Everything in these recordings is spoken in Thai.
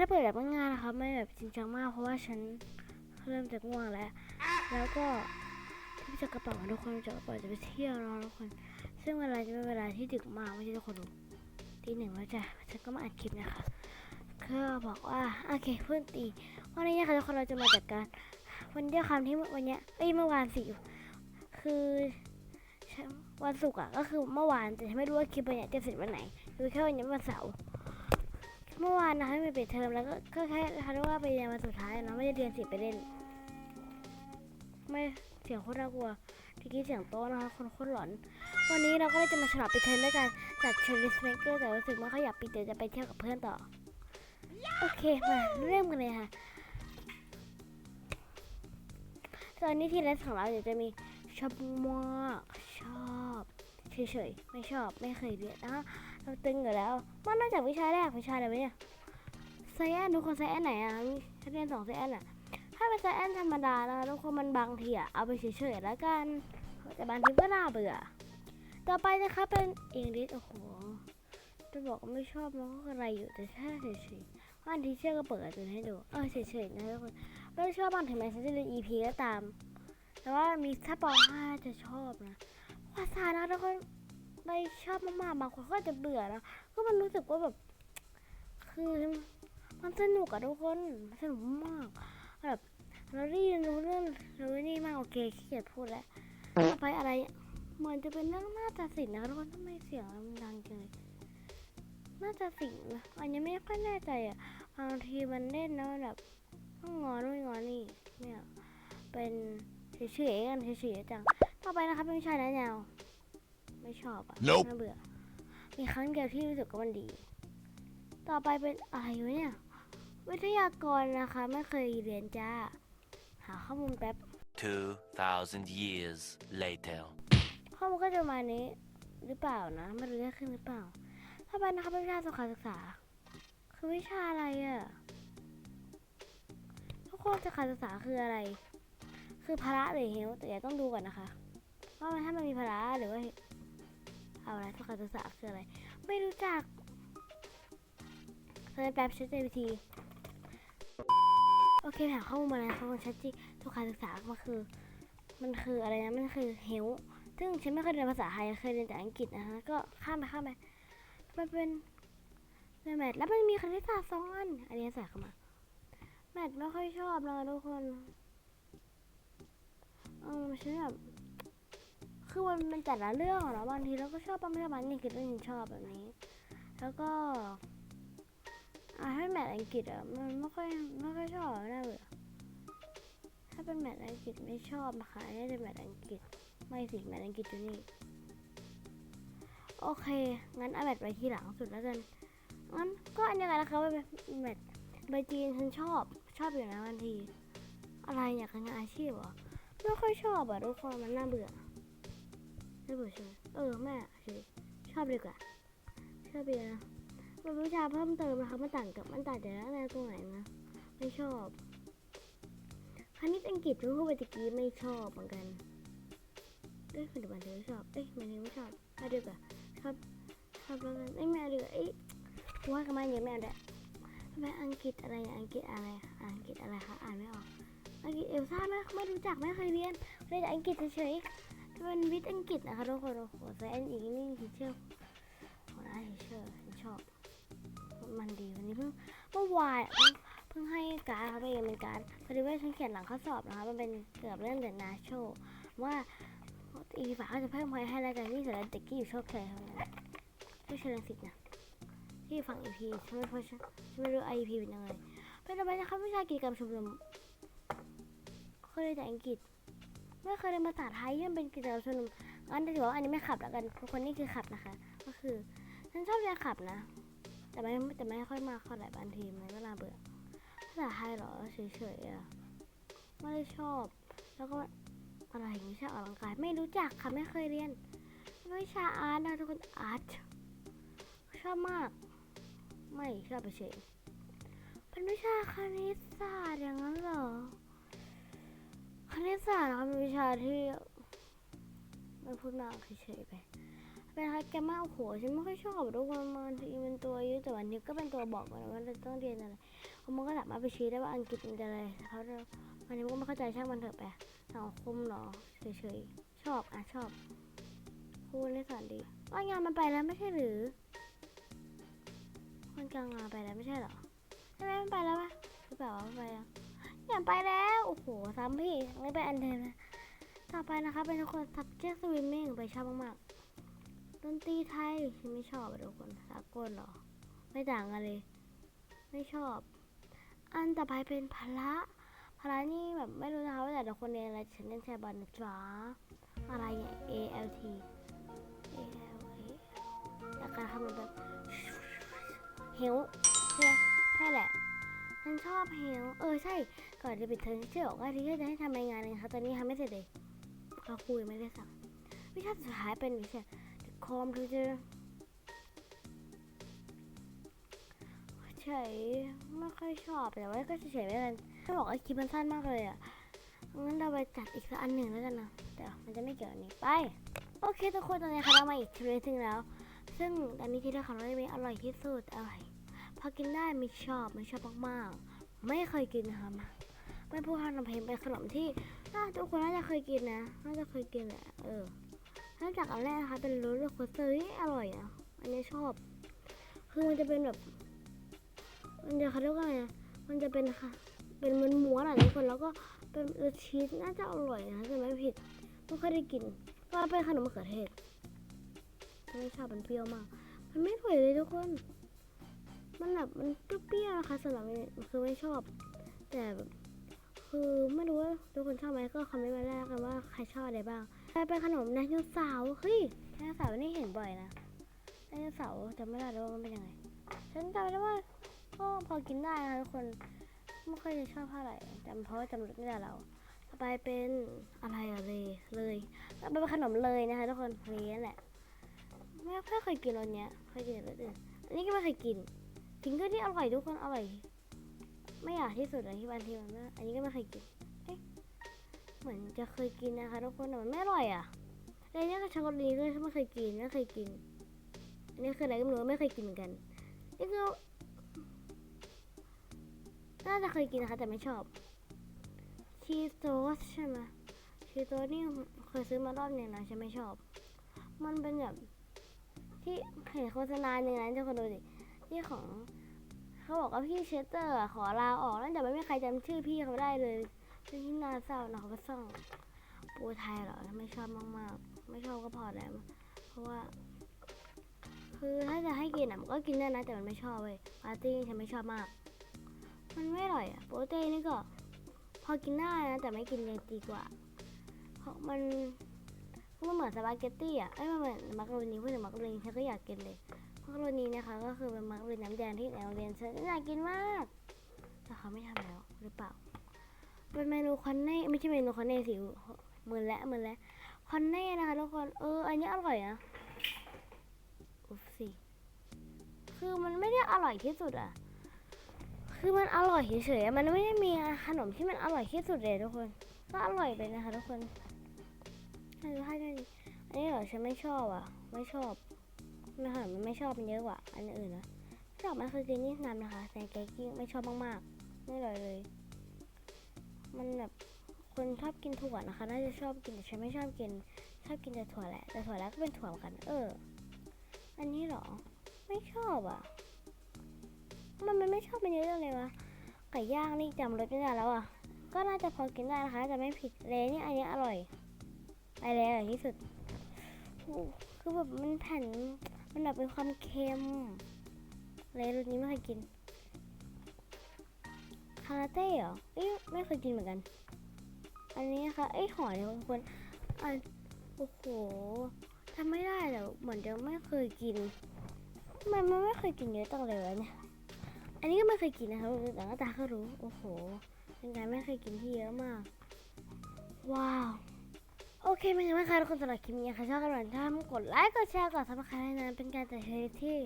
ได้เปิดแบบง่ายๆนะครับ ไม่แบบจริงจังมากเพราะว่าฉันเริ่มจะง่วงแล้ว แล้วก็ที่จะกระเป๋าทุกคนจะกระเป๋าจะไปเที่ยวเนอะทุกคน ซึ่งเวลาจะเป็นเวลาที่ดึกมากไม่ใช่ทุกคนรู้ตีหนึ่งแล้วจ้ะฉันก็มาอัดคลิปนะคะก็บอกว่าโอเคเพื่อนตีวันนี้นะคะทุกคนเราจะมาจัดการวันเดียวคำที่วันเนี้ยเอ้ยเมื่อวานสิคือวันศุกร์อะก็คือเมื่อวานแต่ฉันไม่รู้ว่าคลิปวันเนี้ยจะเสร็จวันไหนรู้แค่วันนี้วันเสาร์ เมื่อวานนะคะไม่ปิดเทอมแล้วก็ก็แค่เขาเรียกว่าไปเรียนวันสุดท้ายนะไม่ได้เรียนสิไปเล่น ไม่เสียงโคตรน่ากลัวทีกี้เสียงโต๊ะนะคะคนโคตรหลอน วันนี้เราก็เลยจะมาฉลองปิดเทอมด้วยการจัดเชอร์ลิสเมเกอร์แต่รู้สึกว่าเขาอยากปิดเดี๋ยวจะไปเที่ยวกับเพื่อนต่อ โอเคมาเริ่มกันเลยค่ะตอนนี้ที่เลสของเราเดี๋ยวจะมีชอบมากชอบ เฉยๆ ไม่ชอบ ไม่เคยเรียนนะเราตึงอยู่แล้ว มันนอกจากวิชาแรกวิชาอะไรเนี่ยไซแอนทุกคนไซแอนไหนอะมีฉันเรียนสองไซแอนอะ ถ้าเป็นไซแอนธรรมดานะทุกคนมันบางทีอะ เอาไปเฉยๆแล้วกัน แต่บางทีก็น่าเบื่อ ต่อไปนะคะเป็นอังกฤษโอ้โห จะบอกว่าไม่ชอบมันก็อะไรอยู่แต่แค่เฉยๆว่าอันที่เชื่อก็เปิดการ์ตูนให้ดู เออเฉยๆนะทุกคนไม่ชอบบางถึงแม้ฉันจะเรียน EP ก็ตาม แต่ว่ามีถ้าป .5 จะชอบนะ ภาษานะทุกคนไม่ชอบมากๆบางคนก็อาจะเบื่อนะก็มันรู้สึกว่าแบบ คือมันสนุกอะทุกคนมันสนุกมากแบบเราได้ยินรู้เรื่องรู้นี่มากโอเคขี้เกียจพูดแล้วต่อไปอะไร เหมือนจะเป็นเรื่องน่าจะสินนะทุกคนทำไมเสียงมันดังจังเลยน่าจะสินนะอันนี้ไม่ค่อยแน่ใจอะบางทีมันเล่นแล้วแบบต้องงอนู่นงอนี่เนี่ยเป็นเฉยๆกันเฉยๆจัง ต่อไปนะคะเป็นวิชาแนะแนว ไม่ชอบอะ Nope น่าเบื่อ มีครั้งเดียวที่รู้สึกว่ามันดี ต่อไปเป็นอะไรวะเนี่ย วิทยากรนะคะ ไม่เคยเรียนจ้า หาข้อมูลแป๊บ 2,000 years later. ข้อมูลก็จะประมาณนี้หรือเปล่านะ ไม่รู้จะขึ้นหรือเปล่าต่อไปนะคะเป็นวิชาสุขศึกษา คือวิชาอะไรอะ่ะทุกคนสุขศึกษาคืออะไร คือพละหรือเฮลแต่อย่าต้องดูก่อนนะคะ ว่ามันถ้ามันมีพละหรือว่าเอาอะไรสุขศึกษาคืออะไร ไม่รู้จักเซิร์ชแป๊บชัดเจนวิธีโอเคหาข้อมูลมาแล้วข้อมูลชัดเจนสุขศึกษามันคือ มันคืออะไรนะ มันคือเฮลซึ่งฉันไม่เคยเรียนภาษาไทยเคยเรียนแต่อังกฤษนะคะก็ข้ามไปข้ามไป มันเป็นในแมทแล้วมันมีคณิตศาสตร์สองอัน อันนี้ใส่เข้ามา แมทไม่ค่อยชอบนะทุกคน เออฉันแบบ คือมันเป็นแต่ละเรื่องเนาะบางทีเราก็ชอบบางทีบางนี่คือเรื่องที่ชอบแบบนี้ แล้วก็อ่าให้แมทอังกฤษอะมันไม่ค่อยไม่ค่อยชอบน่าเบื่อถ้าเป็นแมทอังกฤษไม่ชอบนะคะอันนี่เป็นแมทอังกฤษไม่สิแมทอังกฤษอยู่นี่โอเค งั้นเอาแมทไว้ที่หลังสุดแล้วกัน งั้นก็อันยวกันนะคะแมทใบจีนฉันชอบชอบอยู่นะบางที อะไรอยากทำงานอาชีพเหรอไม่ค่อยชอบอะทุกคนมันน่าเบื่อ ไม่เบื่อใช่ไหมเออแม่เฉยชอบดีกว่าชอบดีนะมันวิชาเพิ่มเติมนะคะมันต่างกับมันต่างจากอะไรตรงไหนนะไม่ชอบคณิตอังกฤษที่พูดไปตะกี้ไม่ชอบเหมือนกันเอ้ยปัจจุบันเธอชอบเอ้ยมันยังไม่ชอบมาดีกว่าชอบชอบแล้วกันเอ้ยแม่ดีกว่าเอ้ยว่ากันมาเยอะแม่ได้ทำไม่อังกฤษอะไรอะอังกฤษอะไรอังกฤษอะไรคะอ่านไม่ออกอังกฤษเอลซ่าไหมไม่รู้จักไม่เคยเรียนเรียนแต่อังกฤษเฉย เป็นวิทย์อังกฤษนะคะทุกคนโอ้โหแต่อันอีกนี่ทีเชอร์หัวหน้าทีเชอร์ชอบ มันดีวันนี้เพิ่งเมื่อวานเพิ่งเพิ่งให้การ์ดเขาไปเองเป็นการ์ดพอดีว่าฉันเขียนหลังข้อสอบนะคะมันเป็นเกี่ยวกับเรื่องเดอะนาโชว่าอีฝาเขาจะเพิ่มพอยให้แล้วกันนี่เสร็จแล้วเด็กกี้อยู่โชคชัยเท่านั้นไม่เชิญสิทธิ์นะที่ฝั่งอีพีฉันไม่เพราะฉันฉันไม่รู้ไอพีเป็นยังไงเป็นอะไรนะคะวิชากิจกรรมชมรมเคยเรียนแต่อังกฤษ ไม่เคยเรียนภาษาไทยที่มันเป็นกิจกรรมชมรมงั้นถือว่าอันนี้ไม่ขับแล้วกันคนนี่คือขับนะคะ ก็คือฉันชอบเรียนขับนะ แต่ไม่แต่ไม่ค่อยมากเท่าไหร่บางทีมันก็น่าเบื่อภาษาไทยหรอเฉยๆอะไม่ได้ชอบ แล้วก็อะไรอย่างนี้วิชาออกกำลังกายไม่รู้จักค่ะไม่เคยเรียนวิชาอาร์ตนะทุกคนอาร์ตชอบมาก ไม่ชอบไปเฉยเป็นวิชาคณิตศาสตร์อย่างนั้นเหรอ คณิตศาสตร์นะคะเป็นวิชาที่ไม่พูดมากเฉยๆไปเป็นอะไรแกมากโหฉันไม่ค่อยชอบทุกคนบางทีมันตัวยอะแต่วันนี้ก็เป็นตัวบอกว่าเราต้องเรียนอะไรคือมันก็สามารถไปชี้ได้ว่าอังกฤษมันจะอะไรเพราะเราอันนี้ก็ไม่เข้าใจช่างมันเถอะไปสังคมหรอเฉยๆชอบอะชอบครูเลยสอนดีว่างานมันไปแล้วไม่ใช่หรือคนกลางงานไปแล้วไม่ใช่หรอใช่ไหมมันไปแล้วปะหรือเปล่าวะมันไปแล้ว อย่าไปแล้ว โอ้โหซ้ำพี่ไม่ไปอันเดิมนะต่อไปนะคะเป็นทุกคน subject swimming ไปชอบมากๆดนตรีไทยฉันไม่ชอบทุกคนสากลเหรอ ไม่ต่างกันเลย ไม่ชอบ อันต่อไปเป็นพละพละนี่แบบไม่รู้นะคะว่าแต่ละคนเรียนอะไรฉันเรียนแชร์บอลนจ๊ะอะไรเนี่ย A L T A L A แล้วการทำแบบเฮลใช่ไหมใช่แหละฉันชอบเฮลเออใช่ ก่อนจะปิดเทอมเชื่อกว่าที่จะให้ทำรายงานเลยนะคะตอนนี้ทำไม่เสร็จเลยเขาคุยงไม่ได้สั่งวิชาสุดท้ายเป็นวิชา The Computer เฉยไม่ค่อยชอบแต่ว่าก็เฉยๆไม่กันจะบอกว่าคลิปมันสั้นมากเลยอะงั้นเราไปจัดอีกสักอันหนึ่งแล้วกันนะแต่มันจะไม่เกี่ยวอันนี้ไปโอเคทุกคนตอนนี้ค่ะเรามาอีกทีนึงแล้ว ซึ่งอันนี้ที่เราของเราจะมีอร่อยที่สุดอร่อยพอกินได้ไม่ชอบไม่ชอบมากๆ ไม่เคยกินนะคะ ไม่พูดทำเพลงเป็นขนมที่น่าทุกคนน่าจะเคยกินนะน่าจะเคยกินแหละเออเริ่มจากอันแรกนะคะเป็นโรลเลอร์โคสเตอร์ที่อร่อยอะอันนี้ชอบ คือมันจะเป็นแบบ มันจะเขาเรียกว่าไงมันจะเป็นค่ะ เป็นมันม้วนอะทุกคนแล้วก็เป็นชีสน่าจะอร่อยนะถ้าไม่ผิดไม่เคยได้กินก็เป็นขนมมะเขือเทศไม่ชอบมันเปรี้ยวมาก มันไม่อร่อยเลยทุกคน มันแบบมันเปรี้ยวๆนะคะสำหรับนี่คือไม่ชอบ แต่แบบ คือไม่รู้ว่าทุกคนชอบไหมก็คอมเมนต์มาได้แล้วกันว่าใครชอบอะไรบ้างไปเป็นขนมไดโนเสาร์เฮ้ยไดโนเสาร์นี่เห็นบ่อยนะไดโนเสาร์จำไม่ได้แล้วว่ามันเป็นยังไง ฉันจำได้ว่าก็พอกินได้นะทุกคนไม่ค่อยจะชอบเท่าไหร่จำเพราะจำรสไม่ได้แล้วต่อไปเป็นอะไรอะเลยเลยต่อไปเป็นขนมเลยนะคะทุกคนเลยนั่นแหละไม่ไม่เคยกินรสเนี้ยเคยกินรสอื่นอันนี้ก็ไม่เคยกินถึงก็ที่อร่อยทุกคนอร่อย ไม่อยากที่สุดเลยที่บางทีมันอันนี้ก็ไม่เคยกินเอ๊ะเหมือนจะเคยกินนะคะทุกคนแต่มันไม่อร่อยอะเลยเนี่ยก็ช็อกโกแลตด้วยไม่เคยกินไม่เคยกินอันนี้คืออะไรก็ไม่รู้ไม่เคยกินเหมือนกันนี่คือน่าจะเคยกินนะคะแต่ไม่ชอบชีสโตสใช่ไหมชีสโตสนี่เคยซื้อมารอบหนึ่งนะฉันไม่ชอบ มันเป็นแบบที่เห็นโฆษณาหนึ่งนะทุกคนดูดิที่ของ เขาบอกว่าพี่เชสเตอร์ขอลาออกแล้วแต่ไม่มีใครจำชื่อพี่เขาได้เลยเป็นที่น่าเศร้านะเขาก็ซ่องปูไทยเหรอไม่ชอบมากๆ ไม่ชอบก็พอแล้ว เพราะว่า คือถ้าจะให้กินอะมันก็กินได้นะแต่มันไม่ชอบเว้ยปาร์ตี้ฉันไม่ชอบมาก มันไม่อร่อยอะโปรตีนนี่ก็ พอกินได้นะแต่ไม่กินเลยดีกว่า เพราะมันมันเหมือนสปาเกตตี้อะเอ้มันเหมือนมักโรนีพูดถึงมักโรนีฉันก็อยากกินเลย มักโรนีนะคะ ก็คือเป็นมักโรนีน้ำแดงที่ในโรงเรียนฉันอยากินมากแต่เขาไม่ทำแล้วหรือเปล่า เป็นเมนูคอนเน่ไม่ใช่เมนูคอนเน่สิเหมือนแล้วเหมือนแล้วคอนเน่นะคะทุกคนเอออันนี้อร่อยนะอุ๊บสิคือมันไม่ได้อร่อยที่สุดอะคือมันอร่อยเฉยๆมันไม่ได้มีขนมที่มันอร่อยที่สุดเลยทุกคน ก็อร่อยไปนะคะทุกคนให้ดูให้ด้ดิอันนี้เหรอฉันไม่ชอบอะ ไม่ชอบ ไม่ขนมันไม่ชอบมันเยอะกว่าอันอื่นนะชอบมันคือกินนี่นำนะคะแต่แกกิ้งไม่ชอบมากๆไม่อร่อยเลย มันแบบคนชอบกินถั่วนะคะ น่าจะชอบกินแต่ฉันไม่ชอบกิน ชอบกินแต่ถั่วแหละ แต่ถั่วแล้วก็เป็นถั่วเหมือนกัน เออ อันนี้หรอ ไม่ชอบอะ มันมันไม่ชอบมันเยอะเลยวะ ไก่ย่างนี่จำรสไม่ได้แล้วอะ ก็น่าจะพอกินได้นะคะแต่ไม่ผิดเลยนี่อันนี้อร่อยไปเลยอร่อยที่สุด คือแบบมันแผ่น มันแบบเป็นความเค็มเลยรสนี้ไม่เคยกินคาราเต้เหรอเอ้ยไม่เคยกินเหมือนกัน อันนี้นะคะเอ้ยห่อเนี่ยคนอันโอ้โหทำไม่ได้แต่เหมือนจะไม่เคยกินทำไมมันไม่เคยกินเยอะจังเลยวะเนี่ยอันนี้ก็ไม่เคยกินนะคะแต่หน้าตาก็รู้โอ้โหเป็นการไม่เคยกินที่เยอะมาก ว้าว โอเคเป็นไงบ้างคะทุกคนสำหรับคลิปนี้ค่ะชอบกันหน่อถ้ากดไลค์กดแชร์กดซับสไครต์นะเป็นการจัดเทสที่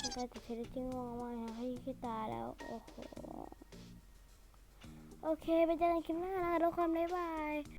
เป็นการจัดเทสที่ง่วงมากนะให้ขี้ตาแล้วโอ้โหโอเคไปเจอกันคลิปหน้านะคะทุกคนบ๊ายบาย